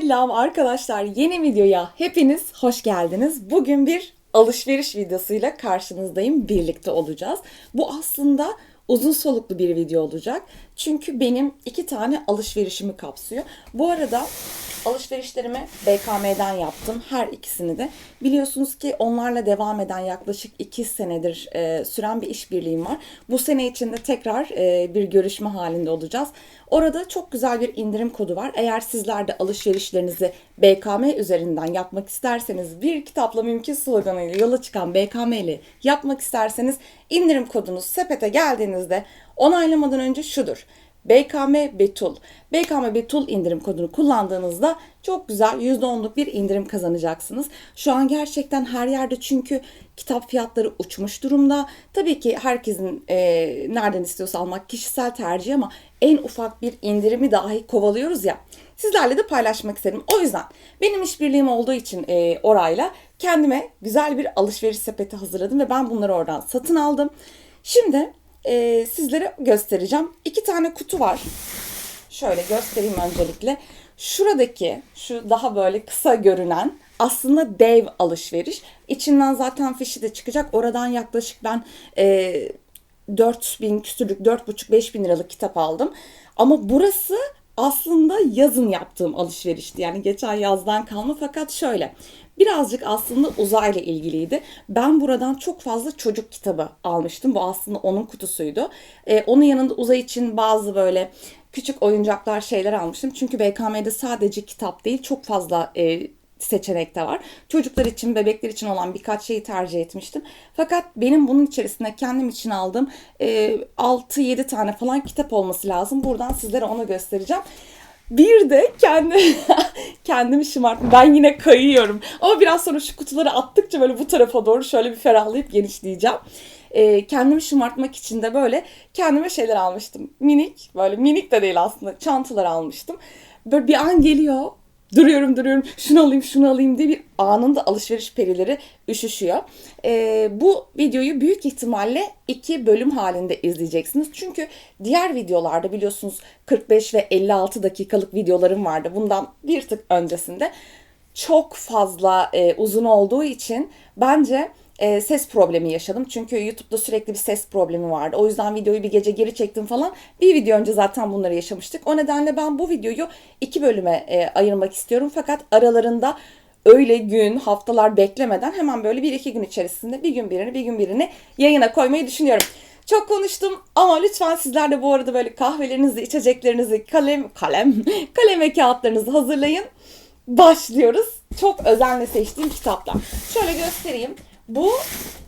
Selam arkadaşlar. Yeni videoya hepiniz hoş geldiniz. Bugün bir alışveriş videosuyla karşınızdayım. Birlikte olacağız. Bu aslında uzun soluklu bir video olacak. Çünkü benim iki tane alışverişimi kapsıyor. Bu arada alışverişlerimi BKM'den yaptım. Her ikisini de. Biliyorsunuz ki onlarla devam eden yaklaşık iki senedir e, süren bir işbirliğim var. Bu sene içinde tekrar e, bir görüşme halinde olacağız. Orada çok güzel bir indirim kodu var. Eğer sizler de alışverişlerinizi BKM üzerinden yapmak isterseniz bir kitapla mümkün sloganıyla yola çıkan BKM ile yapmak isterseniz indirim kodunuz sepete geldiğinizde onaylamadan önce şudur. BKM Betul. BKM Betul indirim kodunu kullandığınızda çok güzel %10'luk bir indirim kazanacaksınız. Şu an gerçekten her yerde çünkü kitap fiyatları uçmuş durumda. Tabii ki herkesin e, nereden istiyorsa almak kişisel tercih ama en ufak bir indirimi dahi kovalıyoruz ya. Sizlerle de paylaşmak istedim. O yüzden benim işbirliğim olduğu için e, orayla kendime güzel bir alışveriş sepeti hazırladım ve ben bunları oradan satın aldım. Şimdi e, sizlere göstereceğim. İki tane kutu var. Şöyle göstereyim öncelikle. Şuradaki şu daha böyle kısa görünen aslında dev alışveriş. İçinden zaten fişi de çıkacak. Oradan yaklaşık ben e, 4000 küsürlük 4,5-5 bin liralık kitap aldım. Ama burası aslında yazın yaptığım alışverişti. Yani geçen yazdan kalma fakat şöyle birazcık aslında uzayla ilgiliydi. Ben buradan çok fazla çocuk kitabı almıştım. Bu aslında onun kutusuydu. Ee, onun yanında uzay için bazı böyle küçük oyuncaklar şeyler almıştım. Çünkü BKM'de sadece kitap değil çok fazla e, seçenek de var. Çocuklar için, bebekler için olan birkaç şeyi tercih etmiştim. Fakat benim bunun içerisinde kendim için aldığım e, 6-7 tane falan kitap olması lazım. Buradan sizlere onu göstereceğim. Bir de kendi kendimi şımarttım. Ben yine kayıyorum. Ama biraz sonra şu kutuları attıkça böyle bu tarafa doğru şöyle bir ferahlayıp genişleyeceğim. E, kendimi şımartmak için de böyle kendime şeyler almıştım. Minik, böyle minik de değil aslında çantalar almıştım. Böyle bir an geliyor duruyorum duruyorum şunu alayım şunu alayım diye bir anında alışveriş perileri üşüşüyor. Ee, bu videoyu büyük ihtimalle iki bölüm halinde izleyeceksiniz. Çünkü diğer videolarda biliyorsunuz 45 ve 56 dakikalık videolarım vardı. Bundan bir tık öncesinde çok fazla e, uzun olduğu için bence e, ses problemi yaşadım. Çünkü YouTube'da sürekli bir ses problemi vardı. O yüzden videoyu bir gece geri çektim falan. Bir video önce zaten bunları yaşamıştık. O nedenle ben bu videoyu iki bölüme e, ayırmak istiyorum. Fakat aralarında öyle gün, haftalar beklemeden hemen böyle bir iki gün içerisinde bir gün birini bir gün birini yayına koymayı düşünüyorum. Çok konuştum ama lütfen sizler de bu arada böyle kahvelerinizi, içeceklerinizi, kalem, kalem, kalem ve kağıtlarınızı hazırlayın. Başlıyoruz. Çok özenle seçtiğim kitaplar. Şöyle göstereyim. Bu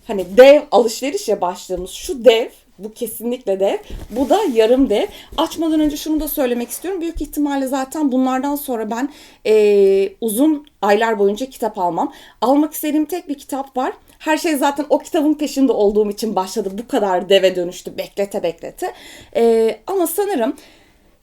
hani dev alışverişe başladığımız şu dev bu kesinlikle dev. Bu da yarım dev. Açmadan önce şunu da söylemek istiyorum. Büyük ihtimalle zaten bunlardan sonra ben e, uzun aylar boyunca kitap almam. Almak istediğim tek bir kitap var. Her şey zaten o kitabın peşinde olduğum için başladı. Bu kadar deve dönüştü beklete beklete. E, ama sanırım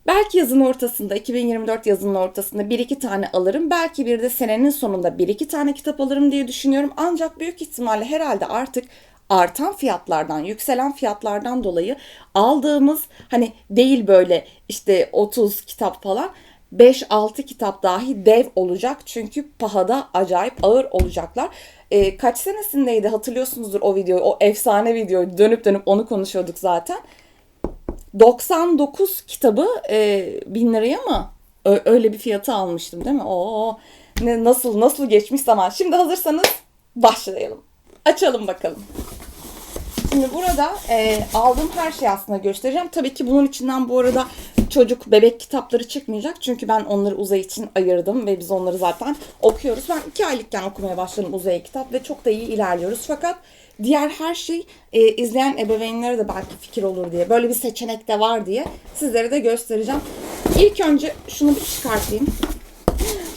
Belki yazın ortasında, 2024 yazının ortasında bir iki tane alırım. Belki bir de senenin sonunda bir iki tane kitap alırım diye düşünüyorum. Ancak büyük ihtimalle herhalde artık artan fiyatlardan, yükselen fiyatlardan dolayı aldığımız hani değil böyle işte 30 kitap falan 5-6 kitap dahi dev olacak. Çünkü pahada acayip ağır olacaklar. Ee, kaç senesindeydi hatırlıyorsunuzdur o videoyu. O efsane videoyu dönüp dönüp onu konuşuyorduk zaten. 99 kitabı e, 1000 liraya mı? Öyle bir fiyatı almıştım değil mi? Oo, ne, nasıl nasıl geçmiş zaman. Şimdi hazırsanız başlayalım. Açalım bakalım. Şimdi burada e, aldığım her şeyi aslında göstereceğim. Tabii ki bunun içinden bu arada çocuk bebek kitapları çıkmayacak. Çünkü ben onları uzay için ayırdım ve biz onları zaten okuyoruz. Ben iki aylıkken okumaya başladım uzay kitap ve çok da iyi ilerliyoruz. Fakat diğer her şey e, izleyen ebeveynlere de belki fikir olur diye. Böyle bir seçenek de var diye sizlere de göstereceğim. İlk önce şunu bir çıkartayım.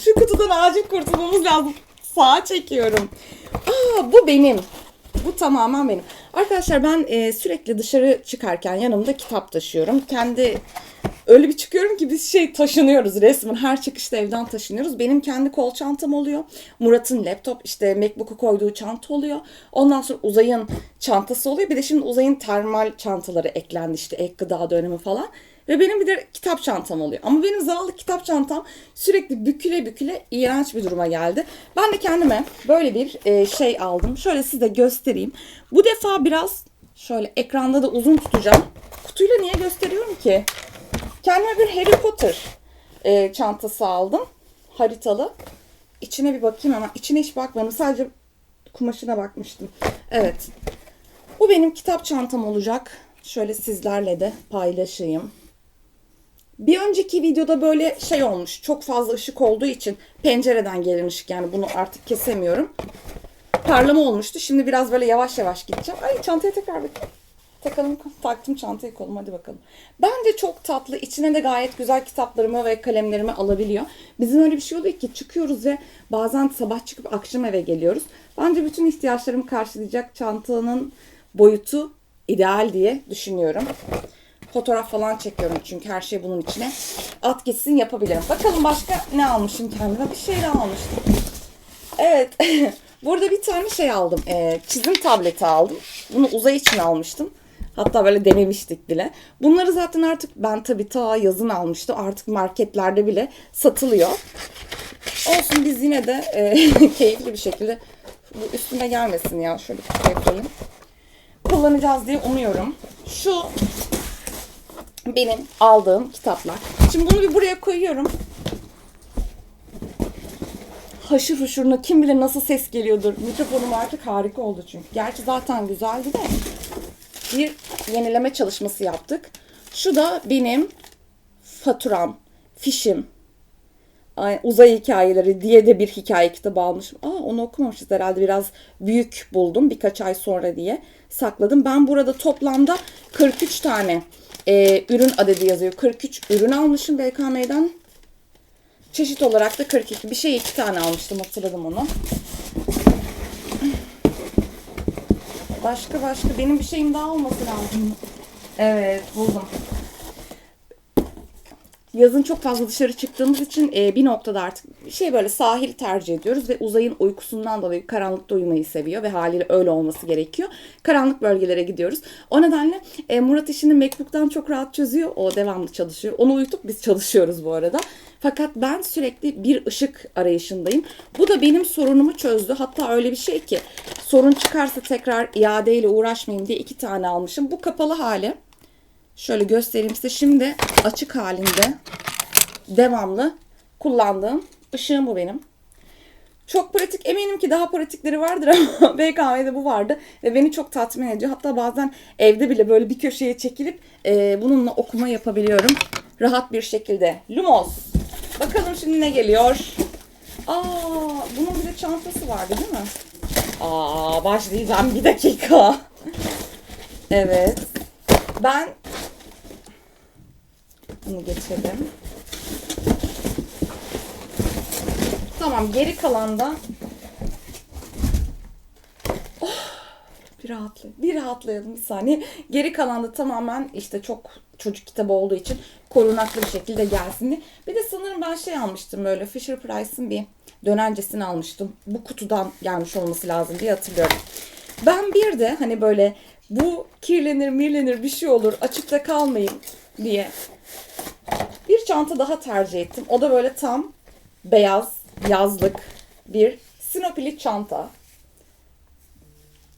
Şu kutudan acil kurtulmamız lazım. Sağa çekiyorum. Aa bu benim. Bu tamamen benim. Arkadaşlar ben e, sürekli dışarı çıkarken yanımda kitap taşıyorum. Kendi öyle bir çıkıyorum ki biz şey taşınıyoruz resmen. Her çıkışta evden taşınıyoruz. Benim kendi kol çantam oluyor. Murat'ın laptop işte MacBook'u koyduğu çanta oluyor. Ondan sonra Uzay'ın çantası oluyor. Bir de şimdi Uzay'ın termal çantaları eklendi işte ek gıda dönemi falan. Ve benim bir de kitap çantam oluyor. Ama benim zavallı kitap çantam sürekli büküle büküle iğrenç bir duruma geldi. Ben de kendime böyle bir e, şey aldım. Şöyle size göstereyim. Bu defa biraz şöyle ekranda da uzun tutacağım. Kutuyla niye gösteriyorum ki? Kendime bir Harry Potter e, çantası aldım. Haritalı. İçine bir bakayım ama içine hiç bakmadım. Sadece kumaşına bakmıştım. Evet. Bu benim kitap çantam olacak. Şöyle sizlerle de paylaşayım. Bir önceki videoda böyle şey olmuş. Çok fazla ışık olduğu için pencereden gelen ışık yani bunu artık kesemiyorum. Parlama olmuştu. Şimdi biraz böyle yavaş yavaş gideceğim. Ay çantaya tekrar bakayım. Takalım taktım çantayı koluma hadi bakalım. Bence çok tatlı. İçine de gayet güzel kitaplarımı ve kalemlerimi alabiliyor. Bizim öyle bir şey oluyor ki çıkıyoruz ve bazen sabah çıkıp akşam eve geliyoruz. Bence bütün ihtiyaçlarımı karşılayacak çantanın boyutu ideal diye düşünüyorum. Fotoğraf falan çekiyorum çünkü her şey bunun içine. At gitsin yapabilirim. Bakalım başka ne almışım kendime? Bir şey almıştım. Evet. Burada bir tane şey aldım. Ee, çizim tableti aldım. Bunu uzay için almıştım. Hatta böyle denemiştik bile. Bunları zaten artık ben tabii ta yazın almıştım. Artık marketlerde bile satılıyor. Olsun biz yine de e, keyifli bir şekilde bu üstüme gelmesin ya. Şöyle koyayım. Kullanacağız diye umuyorum. Şu benim aldığım kitaplar. Şimdi bunu bir buraya koyuyorum. Haşır huşuruna kim bilir nasıl ses geliyordur. Mikrofonum artık harika oldu çünkü. Gerçi zaten güzeldi de. Bir yenileme çalışması yaptık. Şu da benim faturam, fişim. Ay, uzay hikayeleri diye de bir hikaye kitabı almışım. Aa onu okumamışız herhalde biraz büyük buldum birkaç ay sonra diye sakladım. Ben burada toplamda 43 tane e, ürün adedi yazıyor. 43 ürün almışım BKM'den. Çeşit olarak da 42. Bir şey iki tane almıştım hatırladım onu. Başka başka benim bir şeyim daha olması lazım. Evet buldum. Yazın çok fazla dışarı çıktığımız için e, bir noktada artık şey böyle sahil tercih ediyoruz ve uzayın uykusundan dolayı karanlıkta uyumayı seviyor ve haliyle öyle olması gerekiyor. Karanlık bölgelere gidiyoruz. O nedenle e, Murat işini MacBook'tan çok rahat çözüyor. O devamlı çalışıyor. Onu uyutup biz çalışıyoruz bu arada. Fakat ben sürekli bir ışık arayışındayım. Bu da benim sorunumu çözdü. Hatta öyle bir şey ki sorun çıkarsa tekrar iadeyle uğraşmayayım diye iki tane almışım. Bu kapalı hali. Şöyle göstereyim size. Şimdi açık halinde devamlı kullandığım ışığım bu benim. Çok pratik. Eminim ki daha pratikleri vardır ama BKM'de bu vardı ve beni çok tatmin ediyor. Hatta bazen evde bile böyle bir köşeye çekilip e, bununla okuma yapabiliyorum. Rahat bir şekilde. Lumos. Bakalım şimdi ne geliyor. Aa, bunun bir de çantası vardı değil mi? Aa, başlayacağım bir dakika. Evet. Ben bunu geçelim. Tamam geri kalanda oh, bir rahatlayalım. Bir rahatlayalım bir saniye. Geri kalanda tamamen işte çok çocuk kitabı olduğu için korunaklı bir şekilde gelsin diye. Bir de sanırım ben şey almıştım böyle Fisher Price'ın bir dönencesini almıştım. Bu kutudan gelmiş olması lazım diye hatırlıyorum. Ben bir de hani böyle bu kirlenir mirlenir bir şey olur açıkta kalmayın diye bir çanta daha tercih ettim. O da böyle tam beyaz yazlık bir sinopili çanta.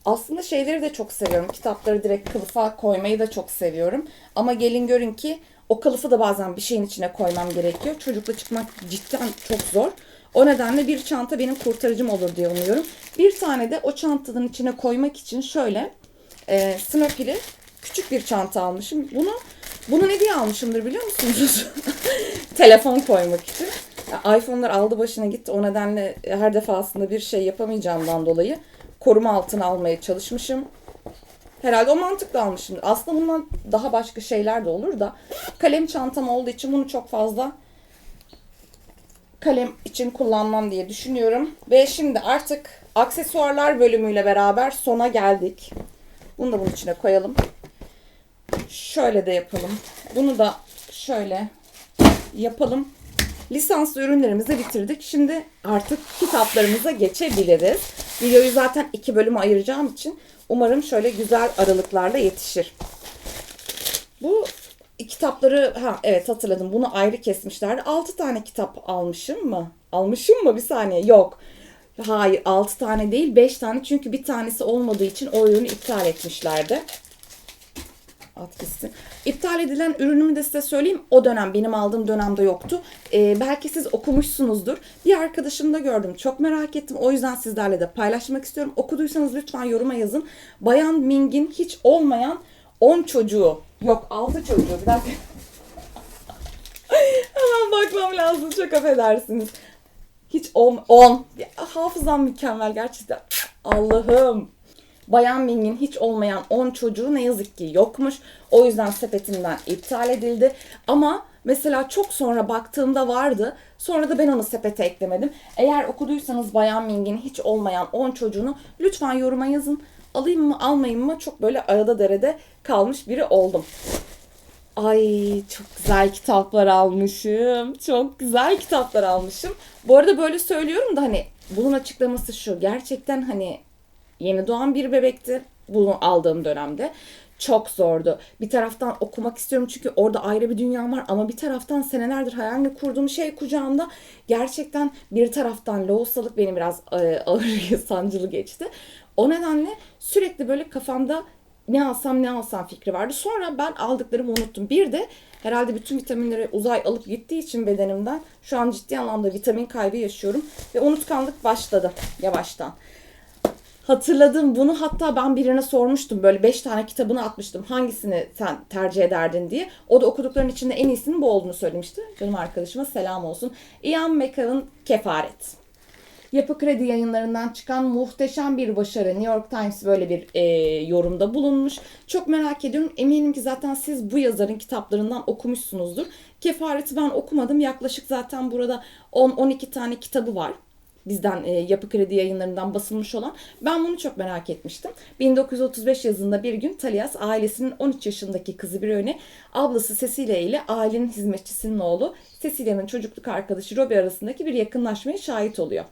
Aslında şeyleri de çok seviyorum. Kitapları direkt kılıfa koymayı da çok seviyorum. Ama gelin görün ki o kılıfı da bazen bir şeyin içine koymam gerekiyor. Çocukla çıkmak cidden çok zor. O nedenle bir çanta benim kurtarıcım olur diye umuyorum. Bir tane de o çantanın içine koymak için şöyle e, Snopili küçük bir çanta almışım. Bunu bunu ne diye almışımdır biliyor musunuz? Telefon koymak için. İPhone'lar aldı başına gitti. O nedenle her defasında bir şey yapamayacağımdan dolayı koruma altına almaya çalışmışım. Herhalde o mantıkla almışım. Aslında bundan daha başka şeyler de olur da kalem çantam olduğu için bunu çok fazla kalem için kullanmam diye düşünüyorum. Ve şimdi artık aksesuarlar bölümüyle beraber sona geldik. Bunu da bunun içine koyalım. Şöyle de yapalım. Bunu da şöyle yapalım. Lisanslı ürünlerimizi bitirdik. Şimdi artık kitaplarımıza geçebiliriz. Videoyu zaten iki bölüme ayıracağım için umarım şöyle güzel aralıklarla yetişir. Bu kitapları ha evet hatırladım bunu ayrı kesmişlerdi. 6 tane kitap almışım mı? Almışım mı bir saniye yok. Hayır 6 tane değil 5 tane çünkü bir tanesi olmadığı için o ürünü iptal etmişlerdi. At gitsin. İptal edilen ürünümü de size söyleyeyim. O dönem benim aldığım dönemde yoktu. Ee, belki siz okumuşsunuzdur. Bir arkadaşımda gördüm. Çok merak ettim. O yüzden sizlerle de paylaşmak istiyorum. Okuduysanız lütfen yoruma yazın. Bayan Ming'in hiç olmayan 10 çocuğu. Yok 6 çocuğu. Bir dakika. Hemen bakmam lazım. Çok affedersiniz. Hiç 10. 10. Hafızam mükemmel gerçekten. Allah'ım. Bayan Ming'in hiç olmayan 10 çocuğu ne yazık ki yokmuş. O yüzden sepetinden iptal edildi. Ama mesela çok sonra baktığımda vardı. Sonra da ben onu sepete eklemedim. Eğer okuduysanız Bayan Ming'in hiç olmayan 10 çocuğunu lütfen yoruma yazın. Alayım mı almayayım mı çok böyle arada derede kalmış biri oldum. Ay çok güzel kitaplar almışım. Çok güzel kitaplar almışım. Bu arada böyle söylüyorum da hani bunun açıklaması şu. Gerçekten hani yeni doğan bir bebekti bunu aldığım dönemde. Çok zordu. Bir taraftan okumak istiyorum çünkü orada ayrı bir dünya var ama bir taraftan senelerdir hayalini kurduğum şey kucağımda. Gerçekten bir taraftan lohusalık beni biraz e, ağır sancılı geçti. O nedenle sürekli böyle kafamda ne alsam ne alsam fikri vardı. Sonra ben aldıklarımı unuttum. Bir de herhalde bütün vitaminleri uzay alıp gittiği için bedenimden şu an ciddi anlamda vitamin kaybı yaşıyorum. Ve unutkanlık başladı yavaştan. Hatırladım bunu hatta ben birine sormuştum böyle 5 tane kitabını atmıştım hangisini sen tercih ederdin diye. O da okudukların içinde en iyisinin bu olduğunu söylemişti. Canım arkadaşıma selam olsun. Ian McKellen Kefaret. Yapı Kredi yayınlarından çıkan muhteşem bir başarı. New York Times böyle bir e, yorumda bulunmuş. Çok merak ediyorum. Eminim ki zaten siz bu yazarın kitaplarından okumuşsunuzdur. Kefareti ben okumadım. Yaklaşık zaten burada 10-12 tane kitabı var bizden e, Yapı Kredi yayınlarından basılmış olan. Ben bunu çok merak etmiştim. 1935 yazında bir gün Talias ailesinin 13 yaşındaki kızı bir öne ablası Cecilia ile ailenin hizmetçisinin oğlu Cecilia'nın çocukluk arkadaşı Robbie arasındaki bir yakınlaşmaya şahit oluyor.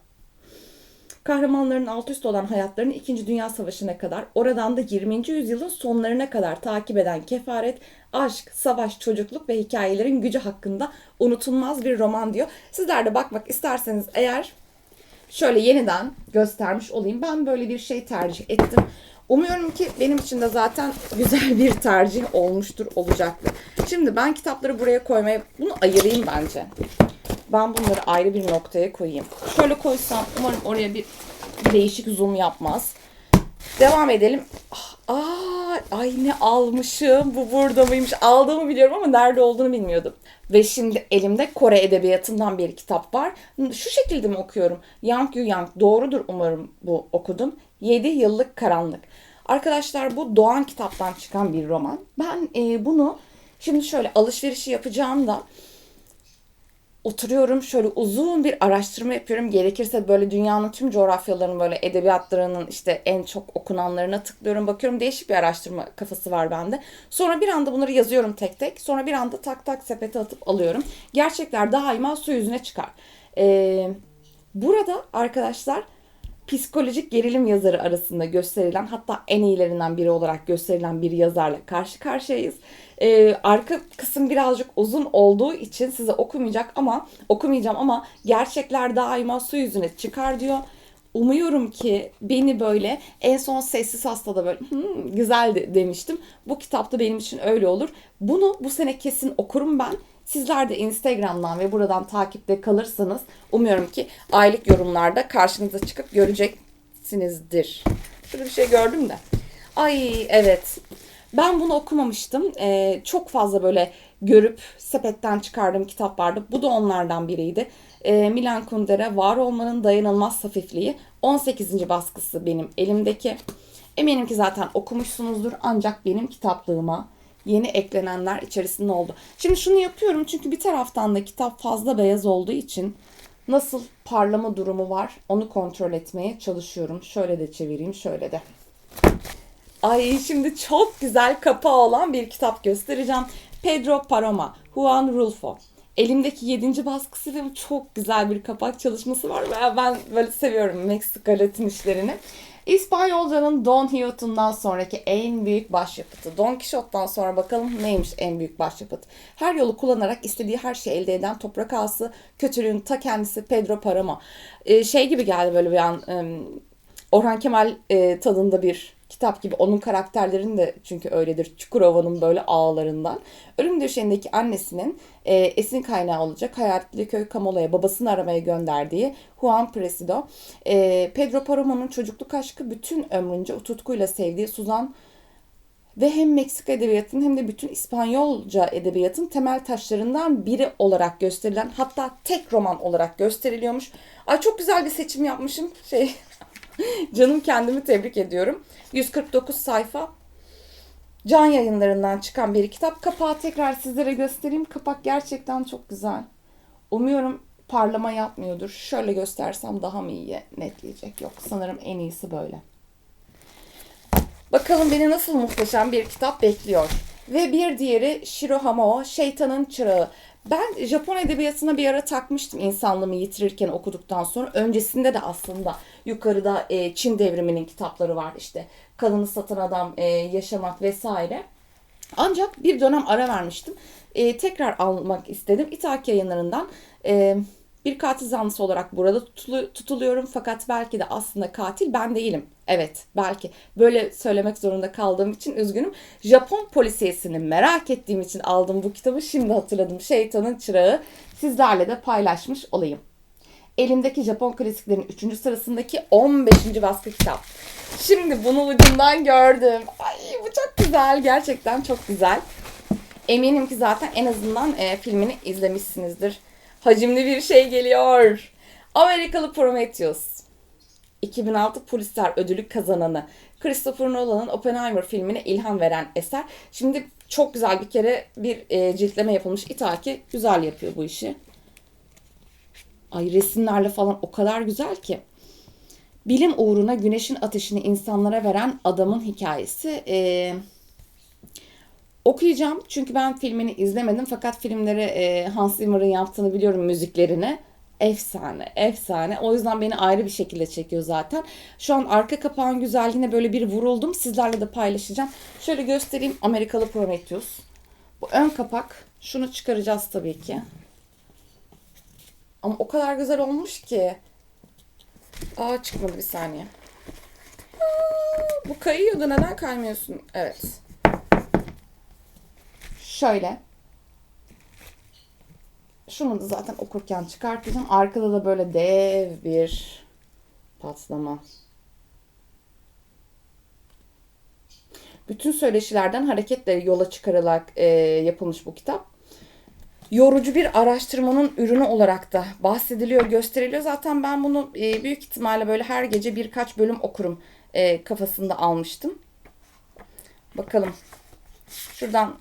Kahramanların alt üst olan hayatlarını 2. Dünya Savaşı'na kadar, oradan da 20. yüzyılın sonlarına kadar takip eden kefaret, aşk, savaş, çocukluk ve hikayelerin gücü hakkında unutulmaz bir roman diyor. Sizler de bakmak isterseniz eğer şöyle yeniden göstermiş olayım. Ben böyle bir şey tercih ettim. Umuyorum ki benim için de zaten güzel bir tercih olmuştur, olacaktır. Şimdi ben kitapları buraya koymaya, bunu ayırayım bence. Ben bunları ayrı bir noktaya koyayım. Şöyle koysam umarım oraya bir değişik zoom yapmaz. Devam edelim. Aa, ay ne almışım. Bu burada mıymış? Aldığımı biliyorum ama nerede olduğunu bilmiyordum. Ve şimdi elimde Kore edebiyatından bir kitap var. Şu şekilde mi okuyorum? Yang Yu Yang. Doğrudur umarım bu okudum. 7 yıllık karanlık. Arkadaşlar bu Doğan kitaptan çıkan bir roman. Ben e, bunu şimdi şöyle alışverişi yapacağım da oturuyorum şöyle uzun bir araştırma yapıyorum. Gerekirse böyle dünyanın tüm coğrafyalarının böyle edebiyatlarının işte en çok okunanlarına tıklıyorum. Bakıyorum değişik bir araştırma kafası var bende. Sonra bir anda bunları yazıyorum tek tek. Sonra bir anda tak tak sepete atıp alıyorum. Gerçekler daima su yüzüne çıkar. Ee, burada arkadaşlar psikolojik gerilim yazarı arasında gösterilen hatta en iyilerinden biri olarak gösterilen bir yazarla karşı karşıyayız. Ee, arka kısım birazcık uzun olduğu için size okumayacak ama okumayacağım ama gerçekler daima su yüzüne çıkar diyor. Umuyorum ki beni böyle en son sessiz hastada böyle hmm, güzeldi demiştim. Bu kitapta benim için öyle olur. Bunu bu sene kesin okurum ben. Sizler de Instagram'dan ve buradan takipte kalırsanız umuyorum ki aylık yorumlarda karşınıza çıkıp göreceksinizdir. Şurada bir şey gördüm de. Ay evet. Ben bunu okumamıştım. Ee, çok fazla böyle görüp sepetten çıkardığım kitap vardı. Bu da onlardan biriydi. Ee, Milan Kundera Var Olmanın Dayanılmaz Hafifliği. 18. baskısı benim elimdeki. Eminim ki zaten okumuşsunuzdur ancak benim kitaplığıma yeni eklenenler içerisinde oldu. Şimdi şunu yapıyorum çünkü bir taraftan da kitap fazla beyaz olduğu için nasıl parlama durumu var onu kontrol etmeye çalışıyorum. Şöyle de çevireyim şöyle de. Ay şimdi çok güzel kapağı olan bir kitap göstereceğim. Pedro Paroma, Juan Rulfo. Elimdeki 7. baskısı ve çok güzel bir kapak çalışması var. Ben böyle seviyorum Meksika Latin işlerini. İspanyolcanın Don Quixote'undan sonraki en büyük başyapıtı. Don Quixote'dan sonra bakalım neymiş en büyük başyapıt. Her yolu kullanarak istediği her şeyi elde eden toprak ağası, kötülüğün ta kendisi Pedro Paramo. Ee, şey gibi geldi böyle bir an em, Orhan Kemal e, tadında bir kitap gibi. Onun karakterlerin de çünkü öyledir. Çukurova'nın böyle ağlarından. Ölüm döşeğindeki annesinin e, esin kaynağı olacak hayaletli köy Kamola'ya babasını aramaya gönderdiği Juan Presido. E, Pedro Paramo'nun çocukluk aşkı bütün ömrünce tutkuyla sevdiği Suzan ve hem Meksika edebiyatının hem de bütün İspanyolca edebiyatın temel taşlarından biri olarak gösterilen hatta tek roman olarak gösteriliyormuş. Ay çok güzel bir seçim yapmışım. Şey canım kendimi tebrik ediyorum. 149 sayfa. Can yayınlarından çıkan bir kitap. Kapağı tekrar sizlere göstereyim. Kapak gerçekten çok güzel. Umuyorum parlama yapmıyordur. Şöyle göstersem daha mı iyi netleyecek? Yok sanırım en iyisi böyle. Bakalım beni nasıl muhteşem bir kitap bekliyor. Ve bir diğeri Shiro Hamao, Şeytanın Çırağı. Ben Japon edebiyatına bir ara takmıştım insanlığımı yitirirken okuduktan sonra. Öncesinde de aslında yukarıda e, Çin devriminin kitapları var işte. Kadını satan adam, e, yaşamak vesaire. Ancak bir dönem ara vermiştim. E, tekrar almak istedim. İthaki yayınlarından e, bir katil zanlısı olarak burada tutulu- tutuluyorum. Fakat belki de aslında katil ben değilim. Evet belki. Böyle söylemek zorunda kaldığım için üzgünüm. Japon polisiyesini merak ettiğim için aldım bu kitabı. Şimdi hatırladım. Şeytanın Çırağı. Sizlerle de paylaşmış olayım. Elimdeki Japon klasiklerin 3. sırasındaki 15. baskı kitap. Şimdi bunu ucundan gördüm. Ay bu çok güzel. Gerçekten çok güzel. Eminim ki zaten en azından e, filmini izlemişsinizdir. Hacimli bir şey geliyor. Amerikalı Prometheus. 2006 Pulitzer ödülü kazananı Christopher Nolan'ın Oppenheimer filmine ilham veren eser. Şimdi çok güzel bir kere bir e, ciltleme yapılmış. İtaki güzel yapıyor bu işi. Ay resimlerle falan o kadar güzel ki. Bilim uğruna güneşin ateşini insanlara veren adamın hikayesi. Ee, okuyacağım çünkü ben filmini izlemedim fakat filmleri e, Hans Zimmer'ın yaptığını biliyorum müziklerini. Efsane, efsane. O yüzden beni ayrı bir şekilde çekiyor zaten. Şu an arka kapağın güzelliğine böyle bir vuruldum. Sizlerle de paylaşacağım. Şöyle göstereyim Amerikalı Prometheus. Bu ön kapak. Şunu çıkaracağız tabii ki. Ama o kadar güzel olmuş ki. Aa çıkmadı bir saniye. Aa, bu kayıyordu. Neden kaymıyorsun? Evet. Şöyle. Şunu da zaten okurken çıkartacağım. Arkada da böyle dev bir patlama. Bütün söyleşilerden hareketle yola çıkarılarak e, yapılmış bu kitap yorucu bir araştırmanın ürünü olarak da bahsediliyor, gösteriliyor. Zaten ben bunu e, büyük ihtimalle böyle her gece birkaç bölüm okurum e, kafasında almıştım. Bakalım. Şuradan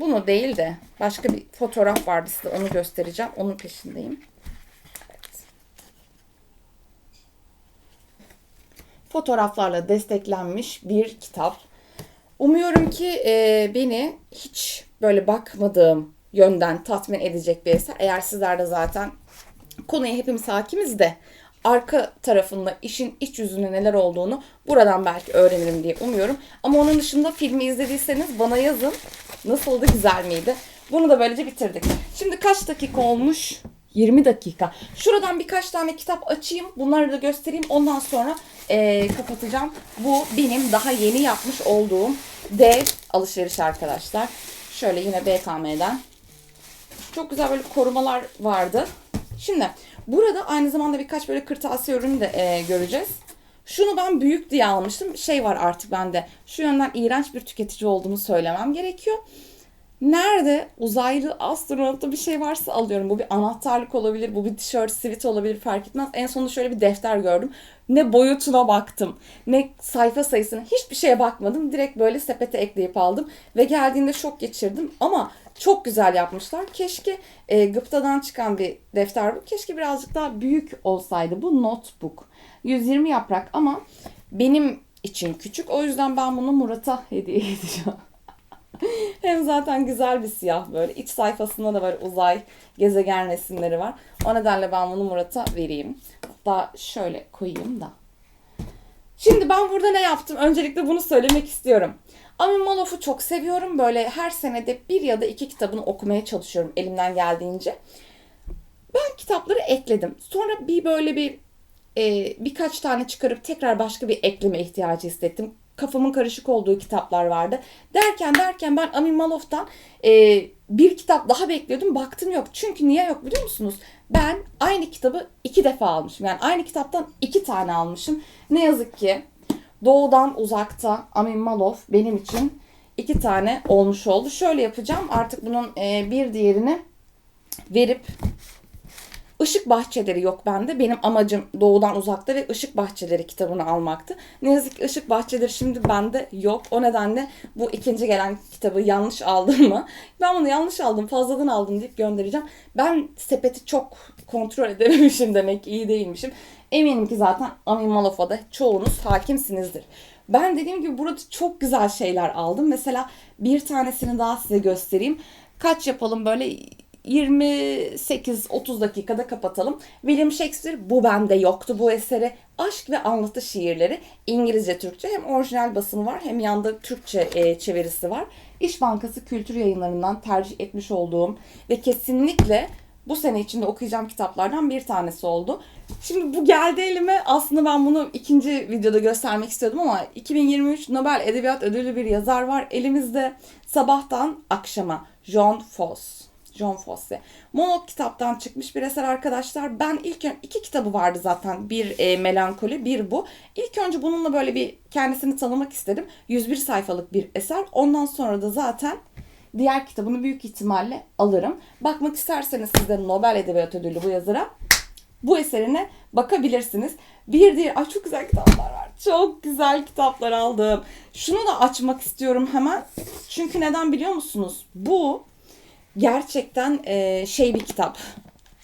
bunu değil de başka bir fotoğraf vardı size onu göstereceğim. Onun peşindeyim. Evet. Fotoğraflarla desteklenmiş bir kitap. Umuyorum ki e, beni hiç böyle bakmadığım yönden tatmin edecek bir eser. Eğer sizler de zaten konuya hepimiz hakimiz de arka tarafında işin iç yüzünde neler olduğunu buradan belki öğrenirim diye umuyorum. Ama onun dışında filmi izlediyseniz bana yazın. Nasıldı, güzel miydi? Bunu da böylece bitirdik. Şimdi kaç dakika olmuş? 20 dakika. Şuradan birkaç tane kitap açayım. Bunları da göstereyim. Ondan sonra eee, kapatacağım. Bu benim daha yeni yapmış olduğum dev alışveriş arkadaşlar. Şöyle yine BKM'den. Çok güzel böyle korumalar vardı. Şimdi burada aynı zamanda birkaç böyle kırtasiye ürünü de eee, göreceğiz. Şunu ben büyük diye almıştım. Şey var artık bende. Şu yönden iğrenç bir tüketici olduğumu söylemem gerekiyor. Nerede uzaylı astronotta bir şey varsa alıyorum. Bu bir anahtarlık olabilir, bu bir tişört, sivit olabilir fark etmez. En sonunda şöyle bir defter gördüm. Ne boyutuna baktım, ne sayfa sayısına hiçbir şeye bakmadım. Direkt böyle sepete ekleyip aldım. Ve geldiğinde şok geçirdim. Ama çok güzel yapmışlar. Keşke e, gıptadan çıkan bir defter bu. Keşke birazcık daha büyük olsaydı. Bu notebook. 120 yaprak ama benim için küçük. O yüzden ben bunu Murat'a hediye edeceğim. Hem zaten güzel bir siyah böyle. İç sayfasında da böyle uzay, gezegen resimleri var. O nedenle ben bunu Murat'a vereyim. Hatta şöyle koyayım da. Şimdi ben burada ne yaptım? Öncelikle bunu söylemek istiyorum. Amin Malof'u çok seviyorum. Böyle her senede bir ya da iki kitabını okumaya çalışıyorum elimden geldiğince. Ben kitapları ekledim. Sonra bir böyle bir e, birkaç tane çıkarıp tekrar başka bir ekleme ihtiyacı hissettim. Kafamın karışık olduğu kitaplar vardı. Derken derken ben Amin Malof'tan e, bir kitap daha bekliyordum. Baktım yok. Çünkü niye yok biliyor musunuz? Ben aynı kitabı iki defa almışım. Yani aynı kitaptan iki tane almışım. Ne yazık ki Doğudan Uzakta Amin Malof benim için iki tane olmuş oldu. Şöyle yapacağım. Artık bunun e, bir diğerini verip Işık Bahçeleri yok bende. Benim amacım Doğudan Uzakta ve Işık Bahçeleri kitabını almaktı. Ne yazık ki Işık Bahçeleri şimdi bende yok. O nedenle bu ikinci gelen kitabı yanlış aldım mı? Ben bunu yanlış aldım, fazladan aldım deyip göndereceğim. Ben sepeti çok kontrol edememişim demek iyi değilmişim. Eminim ki zaten Amin Malof'a da çoğunuz hakimsinizdir. Ben dediğim gibi burada çok güzel şeyler aldım. Mesela bir tanesini daha size göstereyim. Kaç yapalım böyle 28-30 dakikada kapatalım. William Shakespeare bu bende yoktu bu eseri. Aşk ve anlatı şiirleri İngilizce Türkçe hem orijinal basını var hem yanda Türkçe e, çevirisi var. İş Bankası Kültür Yayınları'ndan tercih etmiş olduğum ve kesinlikle bu sene içinde okuyacağım kitaplardan bir tanesi oldu. Şimdi bu geldi elime aslında ben bunu ikinci videoda göstermek istiyordum ama 2023 Nobel Edebiyat Ödüllü bir yazar var elimizde sabahtan akşama John Fosse. John Fosse. Monok kitaptan çıkmış bir eser arkadaşlar. Ben ilk önce iki kitabı vardı zaten. Bir e, melankoli, bir bu. İlk önce bununla böyle bir kendisini tanımak istedim. 101 sayfalık bir eser. Ondan sonra da zaten diğer kitabını büyük ihtimalle alırım. Bakmak isterseniz siz de Nobel Edebiyat Ödüllü bu yazara bu eserine bakabilirsiniz. Bir diğer, ay çok güzel kitaplar var. Çok güzel kitaplar aldım. Şunu da açmak istiyorum hemen. Çünkü neden biliyor musunuz? Bu gerçekten e, şey bir kitap.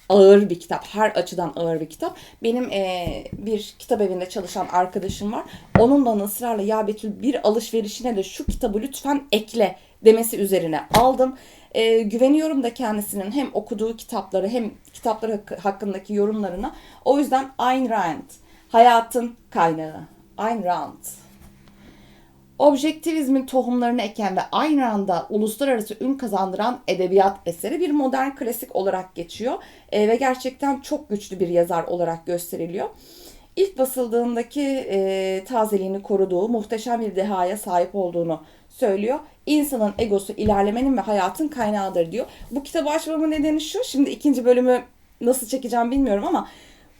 Ağır bir kitap. Her açıdan ağır bir kitap. Benim e, bir kitap evinde çalışan arkadaşım var. Onun bana ısrarla ya Betül bir alışverişine de şu kitabı lütfen ekle demesi üzerine aldım. E, güveniyorum da kendisinin hem okuduğu kitapları hem kitapları hakkındaki yorumlarına. O yüzden Ayn Rand, hayatın kaynağı. Ayn Rand objektivizmin tohumlarını eken ve aynı anda uluslararası ün kazandıran edebiyat eseri bir modern klasik olarak geçiyor e, ve gerçekten çok güçlü bir yazar olarak gösteriliyor. İlk basıldığındaki e, tazeliğini koruduğu muhteşem bir dehaya sahip olduğunu söylüyor. İnsanın egosu ilerlemenin ve hayatın kaynağıdır diyor. Bu kitabı açmamın nedeni şu. Şimdi ikinci bölümü nasıl çekeceğim bilmiyorum ama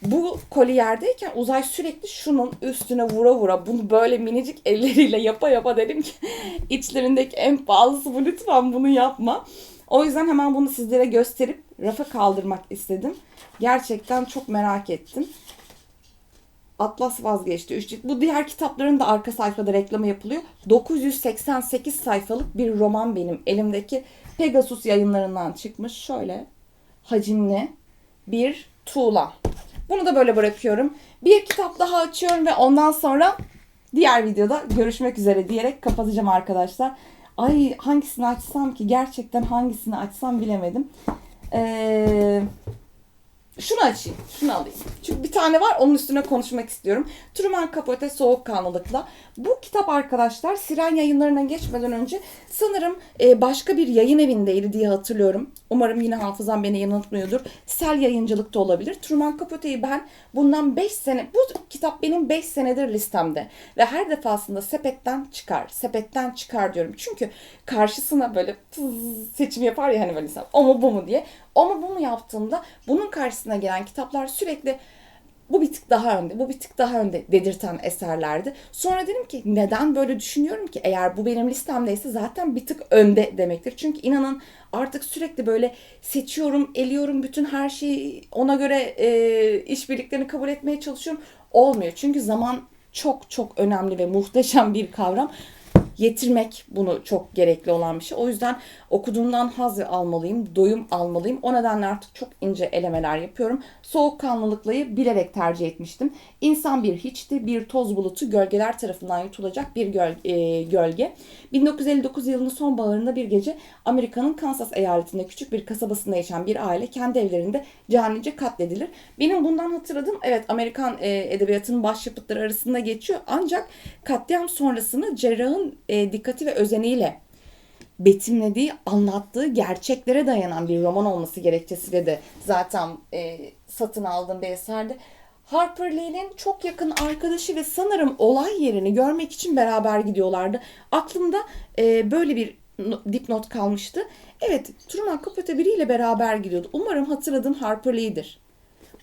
bu koli yerdeyken uzay sürekli şunun üstüne vura vura bunu böyle minicik elleriyle yapa yapa dedim ki içlerindeki en pahalısı bu lütfen bunu yapma. O yüzden hemen bunu sizlere gösterip rafa kaldırmak istedim. Gerçekten çok merak ettim. Atlas vazgeçti. Üç cilt. Bu diğer kitapların da arka sayfada reklamı yapılıyor. 988 sayfalık bir roman benim elimdeki Pegasus yayınlarından çıkmış. Şöyle hacimli bir tuğla. Bunu da böyle bırakıyorum. Bir kitap daha açıyorum ve ondan sonra diğer videoda görüşmek üzere diyerek kapatacağım arkadaşlar. Ay hangisini açsam ki gerçekten hangisini açsam bilemedim. Eee şunu açayım, şunu alayım. Çünkü bir tane var, onun üstüne konuşmak istiyorum. Truman Capote Soğukkanlılıkla. Bu kitap arkadaşlar Siren yayınlarına geçmeden önce sanırım e, başka bir yayın evindeydi diye hatırlıyorum. Umarım yine hafızam beni yanıltmıyordur. Sel yayıncılıkta olabilir. Truman Capote'yi ben bundan 5 sene, bu kitap benim 5 senedir listemde. Ve her defasında sepetten çıkar, sepetten çıkar diyorum. Çünkü karşısına böyle seçim yapar ya hani böyle insan o mu bu mu diye. O mu bu mu yaptığımda bunun karşısına gelen kitaplar sürekli bu bir tık daha önde, bu bir tık daha önde dedirten eserlerdi. Sonra dedim ki neden böyle düşünüyorum ki eğer bu benim listemdeyse zaten bir tık önde demektir. Çünkü inanın artık sürekli böyle seçiyorum, eliyorum bütün her şeyi ona göre e, işbirliklerini kabul etmeye çalışıyorum. Olmuyor. Çünkü zaman çok çok önemli ve muhteşem bir kavram. Yetirmek bunu çok gerekli olan bir şey. O yüzden Okuduğumdan haz almalıyım, doyum almalıyım. O nedenle artık çok ince elemeler yapıyorum. Soğukkanlılıklayı bilerek tercih etmiştim. İnsan bir hiçti, bir toz bulutu gölgeler tarafından yutulacak bir e, gölge. 1959 yılının sonbaharında bir gece Amerika'nın Kansas eyaletinde küçük bir kasabasında yaşayan bir aile kendi evlerinde canice katledilir. Benim bundan hatırladığım evet Amerikan e, edebiyatının başyapıtları arasında geçiyor. Ancak katliam sonrasını cerrahın e, dikkati ve özeniyle betimlediği, anlattığı gerçeklere dayanan bir roman olması gerekçesiyle de zaten e, satın aldığım bir eserde. Harper Lee'nin çok yakın arkadaşı ve sanırım olay yerini görmek için beraber gidiyorlardı. Aklımda e, böyle bir no- dipnot kalmıştı. Evet, Truman Capote biriyle beraber gidiyordu. Umarım hatırladığım Harper Lee'dir.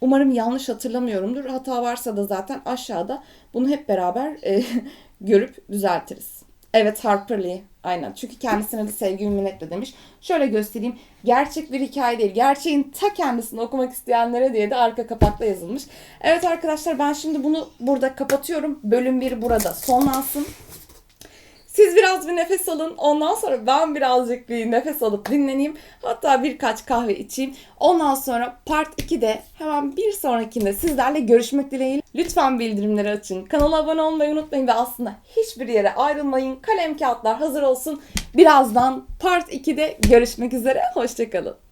Umarım yanlış hatırlamıyorumdur. Hata varsa da zaten aşağıda bunu hep beraber e, görüp düzeltiriz. Evet Harper Lee. Aynen. Çünkü kendisine de sevgi minnetle demiş. Şöyle göstereyim. Gerçek bir hikaye değil. Gerçeğin ta kendisini okumak isteyenlere diye de arka kapakta yazılmış. Evet arkadaşlar ben şimdi bunu burada kapatıyorum. Bölüm 1 burada sonlansın. Siz biraz bir nefes alın. Ondan sonra ben birazcık bir nefes alıp dinleneyim. Hatta birkaç kahve içeyim. Ondan sonra part 2'de hemen bir sonrakinde sizlerle görüşmek dileğiyle. Lütfen bildirimleri açın. Kanala abone olmayı unutmayın ve aslında hiçbir yere ayrılmayın. Kalem kağıtlar hazır olsun. Birazdan part 2'de görüşmek üzere. Hoşçakalın.